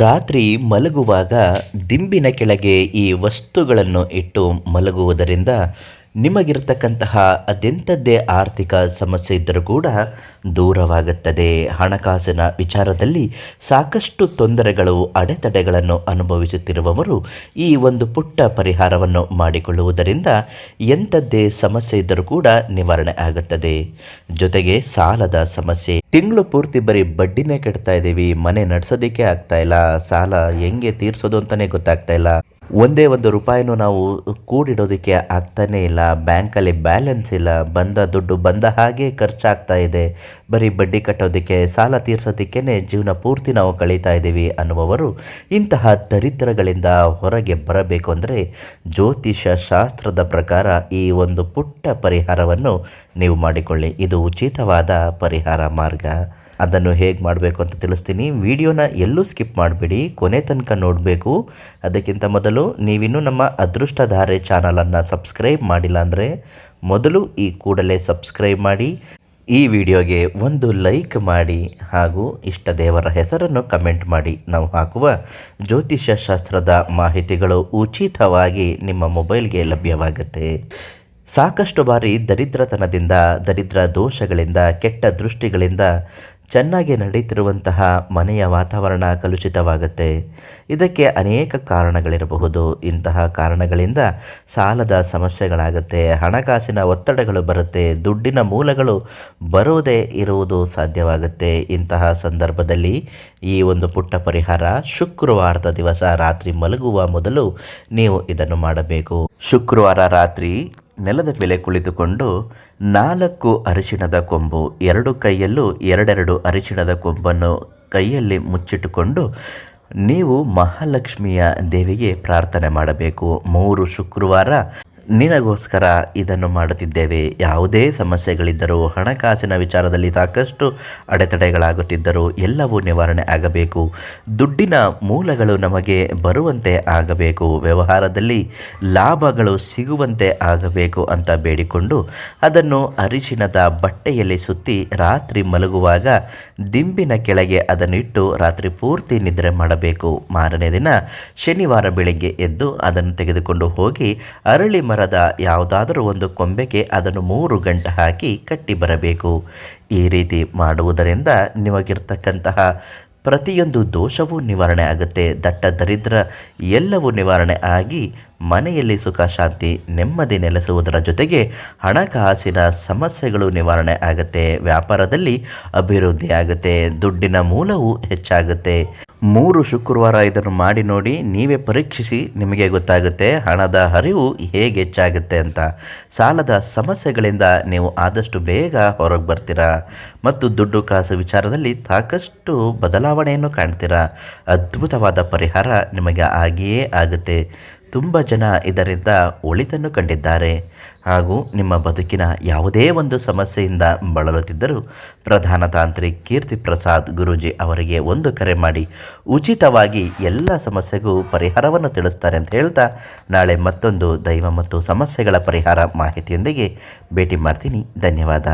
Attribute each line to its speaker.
Speaker 1: ರಾತ್ರಿ ಮಲಗುವಾಗ ದಿಂಬಿನ ಕೆಳಗೆ ಈ ವಸ್ತುಗಳನ್ನು ಇಟ್ಟು ಮಲಗುವುದರಿಂದ ನಿಮಗಿರ್ತಕ್ಕಂತಹ ಅದೆಂಥದ್ದೇ ಆರ್ಥಿಕ ಸಮಸ್ಯೆ ಇದ್ದರೂ ಕೂಡ ದೂರವಾಗುತ್ತದೆ. ಹಣಕಾಸಿನ ವಿಚಾರದಲ್ಲಿ ಸಾಕಷ್ಟು ತೊಂದರೆಗಳು, ಅಡೆತಡೆಗಳನ್ನು ಅನುಭವಿಸುತ್ತಿರುವವರು ಈ ಒಂದು ಪುಟ್ಟ ಪರಿಹಾರವನ್ನು ಮಾಡಿಕೊಳ್ಳುವುದರಿಂದ ಎಂಥದ್ದೇ ಸಮಸ್ಯೆ ಇದ್ದರೂ ಕೂಡ ನಿವಾರಣೆ ಆಗುತ್ತದೆ. ಜೊತೆಗೆ ಸಾಲದ ಸಮಸ್ಯೆ. ತಿಂಗಳು ಪೂರ್ತಿ ಬರೀ ಬಡ್ಡಿನೇ ಕಟ್ತಾ ಇದ್ದೀವಿ, ಮನೆ ನಡೆಸೋದಕ್ಕೆ ಆಗ್ತಾ ಇಲ್ಲ, ಸಾಲ ಹೆಂಗೆ ತೀರಿಸೋದು ಅಂತಲೇ ಗೊತ್ತಾಗ್ತಾ ಇಲ್ಲ. ಒಂದೇ ಒಂದು ರೂಪಾಯಿನೂ ನಾವು ಕೂಡಿಡೋದಕ್ಕೆ ಆಗ್ತಾನೇ ಇಲ್ಲ. ಬ್ಯಾಂಕಲ್ಲಿ ಬ್ಯಾಲೆನ್ಸ್ ಇಲ್ಲ. ಬಂದ ದುಡ್ಡು ಬಂದ ಹಾಗೆ ಖರ್ಚಾಗ್ತಾ ಇದೆ. ಬರೀ ಬಡ್ಡಿ ಕಟ್ಟೋದಕ್ಕೆ, ಸಾಲ ತೀರ್ಸೋದಕ್ಕೇ ಜೀವನ ಪೂರ್ತಿ ನಾವು ಕಳೀತಾ ಇದ್ದೀವಿ ಅನ್ನುವವರು ಇಂತಹ ದರಿದ್ರಗಳಿಂದ ಹೊರಗೆ ಬರಬೇಕು ಅಂದರೆ ಜ್ಯೋತಿಷ ಶಾಸ್ತ್ರದ ಪ್ರಕಾರ ಈ ಒಂದು ಪುಟ್ಟ ಪರಿಹಾರವನ್ನು ನೀವು ಮಾಡಿಕೊಳ್ಳಿ. ಇದು ಉಚಿತವಾದ ಪರಿಹಾರ ಮಾರ್ಗ. ಅದನ್ನು ಹೇಗೆ ಮಾಡಬೇಕು ಅಂತ ತಿಳಿಸ್ತೀನಿ. ವಿಡಿಯೋನ ಎಲ್ಲೂ ಸ್ಕಿಪ್ ಮಾಡಬೇಡಿ, ಕೊನೆ ತನಕ ನೋಡಬೇಕು. ಅದಕ್ಕಿಂತ ಮೊದಲು ನೀವಿನ್ನೂ ನಮ್ಮ ಅದೃಷ್ಟಧಾರೆ ಚಾನಲನ್ನು ಸಬ್ಸ್ಕ್ರೈಬ್ ಮಾಡಿಲ್ಲ ಅಂದರೆ ಮೊದಲು ಈ ಕೂಡಲೇ ಸಬ್ಸ್ಕ್ರೈಬ್ ಮಾಡಿ, ಈ ವಿಡಿಯೋಗೆ ಒಂದು ಲೈಕ್ ಮಾಡಿ ಹಾಗೂ ಇಷ್ಟ ದೇವರ ಹೆಸರನ್ನು ಕಮೆಂಟ್ ಮಾಡಿ. ನಾವು ಹಾಕುವ ಜ್ಯೋತಿಷ್ಯ ಶಾಸ್ತ್ರದ ಮಾಹಿತಿಗಳು ಉಚಿತವಾಗಿ ನಿಮ್ಮ ಮೊಬೈಲ್ಗೆ ಲಭ್ಯವಾಗುತ್ತೆ. ಸಾಕಷ್ಟು ಬಾರಿ ದರಿದ್ರತನದಿಂದ, ದರಿದ್ರ ದೋಷಗಳಿಂದ, ಕೆಟ್ಟ ದೃಷ್ಟಿಗಳಿಂದ ಚೆನ್ನಾಗಿ ನಡೀತಿರುವಂತಹ ಮನೆಯ ವಾತಾವರಣ ಕಲುಷಿತವಾಗುತ್ತೆ. ಇದಕ್ಕೆ ಅನೇಕ ಕಾರಣಗಳಿರಬಹುದು. ಇಂತಹ ಕಾರಣಗಳಿಂದ ಸಾಲದ ಸಮಸ್ಯೆಗಳಾಗುತ್ತೆ, ಹಣಕಾಸಿನ ಒತ್ತಡಗಳು ಬರುತ್ತೆ, ದುಡ್ಡಿನ ಮೂಲಗಳು ಬರೋದೇ ಇರುವುದು ಸಾಧ್ಯವಾಗುತ್ತೆ. ಇಂತಹ ಸಂದರ್ಭದಲ್ಲಿ ಈ ಒಂದು ಪುಟ್ಟ ಪರಿಹಾರ ಶುಕ್ರವಾರದ ದಿವಸ ರಾತ್ರಿ ಮಲಗುವ ಮೊದಲು ನೀವು ಇದನ್ನು ಮಾಡಬೇಕು. ಶುಕ್ರವಾರ ರಾತ್ರಿ ನೆಲದ ಮೇಲೆ ಕುಳಿತುಕೊಂಡು ನಾಲ್ಕು ಅರಿಶಿಣದ ಕೊಂಬು, ಎರಡು ಕೈಯಲ್ಲೂ ಎರಡೆರಡು ಅರಿಶಿಣದ ಕೊಂಬನ್ನು ಕೈಯಲ್ಲಿ ಮುಚ್ಚಿಟ್ಟುಕೊಂಡು ನೀವು ಮಹಾಲಕ್ಷ್ಮಿಯ ದೇವಿಗೆ ಪ್ರಾರ್ಥನೆ ಮಾಡಬೇಕು. ಮೂರು ಶುಕ್ರವಾರ ನಿನಗೋಸ್ಕರ ಇದನ್ನು ಮಾಡುತ್ತಿದ್ದೇವೆ. ಯಾವುದೇ ಸಮಸ್ಯೆಗಳಿದ್ದರೂ ಹಣಕಾಸಿನ ವಿಚಾರದಲ್ಲಿ ಸಾಕಷ್ಟು ಅಡೆತಡೆಗಳಾಗುತ್ತಿದ್ದರೂ ಎಲ್ಲವೂ ನಿವಾರಣೆ ಆಗಬೇಕು. ದುಡ್ಡಿನ ಮೂಲಗಳು ನಮಗೆ ಬರುವಂತೆ ಆಗಬೇಕು. ವ್ಯವಹಾರದಲ್ಲಿ ಲಾಭಗಳು ಸಿಗುವಂತೆ ಆಗಬೇಕು ಅಂತ ಬೇಡಿಕೊಂಡು ಅದನ್ನು ಅರಿಶಿಣದ ಬಟ್ಟೆಯಲ್ಲಿ ಸುತ್ತಿ ರಾತ್ರಿ ಮಲಗುವಾಗ ದಿಂಬಿನ ಕೆಳಗೆ ಅದನ್ನಿಟ್ಟು ರಾತ್ರಿ ಪೂರ್ತಿ ನಿದ್ರೆ ಮಾಡಬೇಕು. ಮಾರನೇ ದಿನ ಶನಿವಾರ ಬೆಳಿಗ್ಗೆ ಎದ್ದು ಅದನ್ನು ತೆಗೆದುಕೊಂಡು ಹೋಗಿ ಅರಳಿ ಮರದ ಯಾವುದಾದರೂ ಒಂದು ಕೊಂಬೆಗೆ ಅದನ್ನು ಮೂರು ಗಂಟೆ ಹಾಕಿ ಕಟ್ಟಿ ಬರಬೇಕು. ಈ ರೀತಿ ಮಾಡುವುದರಿಂದ ನಿಮಗಿರ್ತಕ್ಕಂತಹ ಪ್ರತಿಯೊಂದು ದೋಷವೂ ನಿವಾರಣೆ ಆಗುತ್ತೆ. ದಟ್ಟ ದರಿದ್ರ ಎಲ್ಲವೂ ನಿವಾರಣೆ ಆಗಿ ಮನೆಯಲ್ಲಿ ಸುಖ, ಶಾಂತಿ, ನೆಮ್ಮದಿ ನೆಲೆಸುವುದರ ಜೊತೆಗೆ ಹಣಕಾಸಿನ ಸಮಸ್ಯೆಗಳು ನಿವಾರಣೆ ಆಗುತ್ತೆ. ವ್ಯಾಪಾರದಲ್ಲಿ ಅಭಿವೃದ್ಧಿ ಆಗುತ್ತೆ ದುಡ್ಡಿನ ಮೂಲವೂ ಹೆಚ್ಚಾಗುತ್ತೆ. ಮೂರು ಶುಕ್ರವಾರ ಇದನ್ನು ಮಾಡಿ ನೋಡಿ, ನೀವೇ ಪರೀಕ್ಷಿಸಿ ನಿಮಗೆ ಗೊತ್ತಾಗುತ್ತೆ ಹಣದ ಹರಿವು ಹೇಗೆ ಹೆಚ್ಚಾಗುತ್ತೆ ಅಂತ. ಸಾಲದ ಸಮಸ್ಯೆಗಳಿಂದ ನೀವು ಆದಷ್ಟು ಬೇಗ ಹೊರಗೆ ಬರ್ತೀರಾ? ಮತ್ತು ದುಡ್ಡು ಕಾಸು ವಿಚಾರದಲ್ಲಿ ಸಾಕಷ್ಟು ಬದಲಾವಣೆಯನ್ನು ಕಾಣ್ತೀರಾ? ಅದ್ಭುತವಾದ ಪರಿಹಾರ ನಿಮಗೆ ಆಗಿಯೇ ಆಗುತ್ತೆ. ತುಂಬ ಜನ ಇದರಿಂದ ಒಳಿತನ್ನು ಕಂಡಿದ್ದಾರೆ. ಹಾಗೂ ನಿಮ್ಮ ಬದುಕಿನ ಯಾವುದೇ ಒಂದು ಸಮಸ್ಯೆಯಿಂದ ಬಳಲುತ್ತಿದ್ದರೂ ಪ್ರಧಾನ ತಾಂತ್ರಿ ಕೀರ್ತಿ ಪ್ರಸಾದ್ ಗುರೂಜಿ ಅವರಿಗೆ ಒಂದು ಕರೆ ಮಾಡಿ, ಉಚಿತವಾಗಿ ಎಲ್ಲ ಸಮಸ್ಯೆಗೂ ಪರಿಹಾರವನ್ನು ತಿಳಿಸ್ತಾರೆ ಅಂತ ಹೇಳ್ತಾ ನಾಳೆ ಮತ್ತೊಂದು ದೈವ ಮತ್ತು ಸಮಸ್ಯೆಗಳ ಪರಿಹಾರ ಮಾಹಿತಿಯೊಂದಿಗೆ ಭೇಟಿ ಮಾಡ್ತೀನಿ. ಧನ್ಯವಾದ.